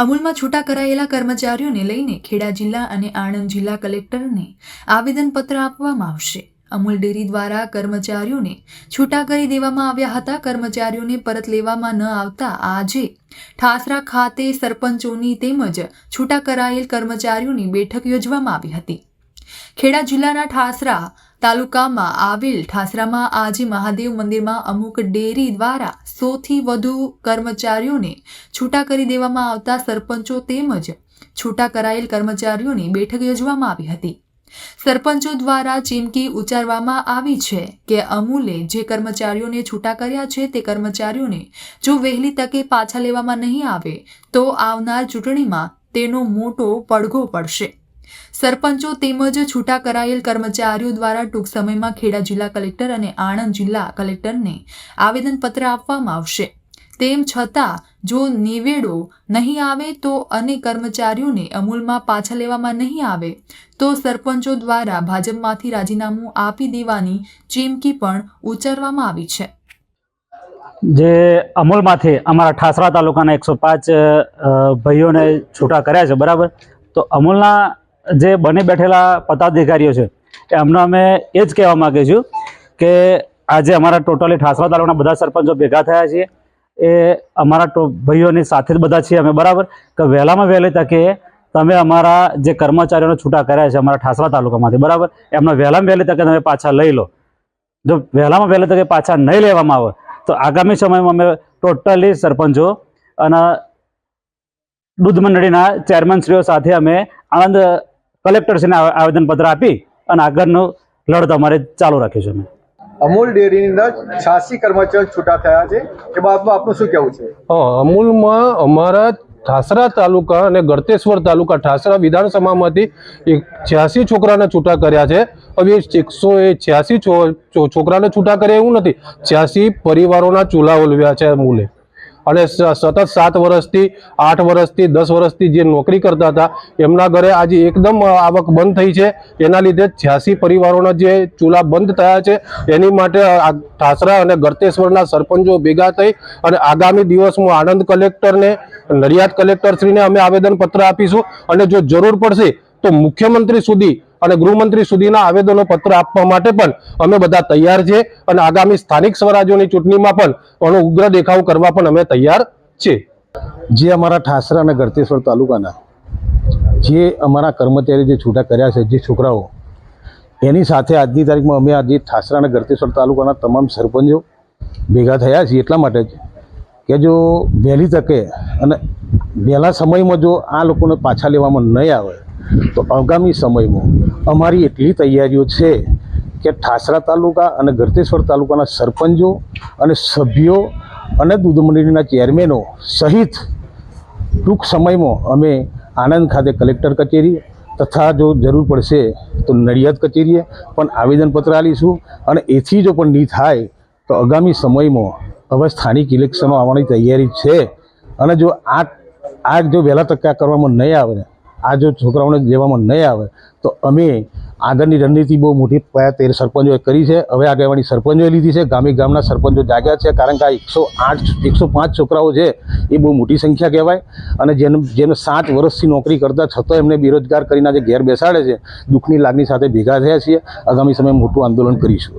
અમૂલમાં છૂટા કરાયેલા કર્મચારીઓને લઈને ખેડા જિલ્લા અને આણંદ જિલ્લા કલેક્ટરને આવેદનપત્ર આપવામાં આવશે. અમૂલ ડેરી દ્વારા કર્મચારીઓને છૂટા કરી દેવામાં આવ્યા હતા. કર્મચારીઓને પરત લેવામાં ન આવતા આજે ઠાસરા ખાતે સરપંચોની તેમજ છૂટા કરાયેલ કર્મચારીઓની બેઠક યોજવામાં આવી હતી. ખેડા જિલ્લાના ઠાસરા તાલુકામાં આવેલ ઠાસરામાં આજે મહાદેવ મંદિરમાં અમુક ડેરી દ્વારા સોથી વધુ કર્મચારીઓને છૂટા કરી દેવામાં આવતા સરપંચો તેમજ છૂટા કરાયેલ કર્મચારીઓની બેઠક યોજવામાં આવી હતી. સરપંચો દ્વારા ચીમકી ઉચ્ચારવામાં આવી છે કે અમૂલે જે કર્મચારીઓને છૂટા કર્યા છે તે કર્મચારીઓને જો વહેલી તકે પાછા લેવામાં નહીં આવે તો આવનાર ચૂંટણીમાં તેનો મોટો પડઘો પડશે. સરપંચો તેમજ છૂટા કરાયેલ કર્મચારીઓ દ્વારા ટૂંક સમયમાં ખેડા જિલ્લા કલેક્ટર અને આણંદ જિલ્લા કલેક્ટરને આવેદનપત્ર આપવામાં આવશે. તેમ છતાં, જો નિવેડો નહીં આવે તો અને કર્મચારીઓને અમૂલમાં પાછા લેવામાં નહીં આવે, તો સરપંચો દ્વારા ભાજપમાંથી રાજીનામું આપી દેવાની ચીમકી પણ ઉચ્ચારવામાં આવી છે. જે અમૂલમાંથી અમારા ઠાસરા તાલુકાના એકસો પાંચ ભાઈઓને છૂટા કર્યા છે, બરાબર? તો અમૂલના જે બની બેઠેલા પદાધિકારીઓ છે એ અમને અમે એ જ કહેવા માગીએ છું કે આજે અમારા ટોટલી ઠાસવા તાલુકાના બધા સરપંચો ભેગા થયા છીએ. એ અમારા ભાઈઓની સાથે જ બધા છીએ અમે, બરાબર? કે વહેલામાં વહેલી તકે તમે અમારા જે કર્મચારીઓને છૂટા કર્યા છે અમારા ઠાસવા તાલુકામાંથી, બરાબર? એમને વહેલામાં વહેલી તકે તમે પાછા લઈ લો. જો વહેલામાં વહેલી તકે પાછા નહીં લેવામાં આવે, તો આગામી સમયમાં અમે ટોટલી સરપંચો અને દૂધ મંડળીના ચેરમેનશ્રીઓ સાથે અમે આણંદ કલેક્ટરશ્રીને આવે- આવેદનપત્ર આપી અને આગળનો લડત અમારે ચાલુ રાખીશું અમે. અમૂલ ડેરીની અંદર છ્યાસી કર્મચારીઓ છૂટા થયા છે. એ બાબતમાં આપનું શું કહેવું છે? હા અમૂલમાં અમારા ઠાસરા તાલુકા અને ગળતેશ્વર તાલુકા ઠાસરા વિધાનસભામાંથી એક છ્યાસી છોકરાને છૂટા કર્યા છે. હવે એકસો એ છ્યાસી છોકરાને છૂટા કર્યા એવું નથી. છ્યાસી પરિવારોના ચૂલા ઓલવ્યા છે અમૂલે. અને સતત સાત વર્ષથી, આઠ વર્ષથી, દસ વર્ષથી જે નોકરી કરતા હતા, એમના ઘરે આજે એકદમ આવક બંધ થઈ છે. એના લીધે છ્યાસી પરિવારોના જે ચૂલા બંધ થયા છે, એની માટે ઠાસરા અને ગરતેશ્વરના સરપંચો ભેગા થઈ અને આગામી દિવસમાં આણંદ કલેક્ટરને, નડિયાદ કલેક્ટરશ્રીને અમે આવેદનપત્ર આપીશું. અને જો જરૂર પડશે, તો મુખ્યમંત્રી સુધી અને ગૃહમંત્રી સુધીના આવેદનો પત્ર આપવા માટે પણ અમે બધા તૈયાર છે અને આગામી સ્થાનિક સ્વરાજ્યોની ચૂંટણીમાં પણ આનો ઉગ્ર દેખાવ કરવા પણ અમે તૈયાર છે જે અમારા ઠાસરા અને ગળતેશ્વર તાલુકાના જે અમારા કર્મચારી જે છૂટા કર્યા છે, જે છોકરાઓ, એની સાથે આજની તારીખમાં અમે આજે ઠાસરા અને ગળતેશ્વર તાલુકાના તમામ સરપંચો ભેગા થયા છીએ એટલા માટે જ કે જો વહેલી તકે અને વહેલા સમયમાં જો આ લોકોને પાછા લેવામાં નહીં આવે, તો આગામી સમયમાં અમારી એટલી તૈયારીઓ છે કે ઠાસરા તાલુકા અને ગરતેશ્વર તાલુકાના સરપંચો અને સભ્યો અને દૂધ મંડળીના ચેરમેનો સહિત ટૂંક સમયમાં અમે આણંદ ખાતે કલેક્ટર કચેરી તથા જો જરૂર પડશે તો નડિયાદ કચેરીએ પણ આવેદનપત્ર આપીશું. અને એથી જો પણ નહીં થાય, તો આગામી સમયમાં હવે સ્થાનિક ઇલેક્શનો આવવાની તૈયારી છે. અને જો આ આ જો વહેલા તક્કા કરવામાં નહીં આવે, આ જો છોકરાઓને લેવામાં નહીં આવે, તો અમે આગળની રણનીતિ બહુ મોટી પાયા તેર સરપંચોએ કરી છે. હવે આગેવાની સરપંચોએ લીધી છે. ગામે ગામના સરપંચો જાગ્યા છે. કારણ કે આ એકસો આઠ એકસો પાંચ છોકરાઓ છે, એ બહુ મોટી સંખ્યા કહેવાય. અને જેને જેને સાત વર્ષથી નોકરી કરતા છતાં એમને બેરોજગાર કરીને આજે ઘેર બેસાડે છે. દુઃખની લાગણી સાથે ભેગા થયા છીએ. આગામી સમયે મોટું આંદોલન કરીશું.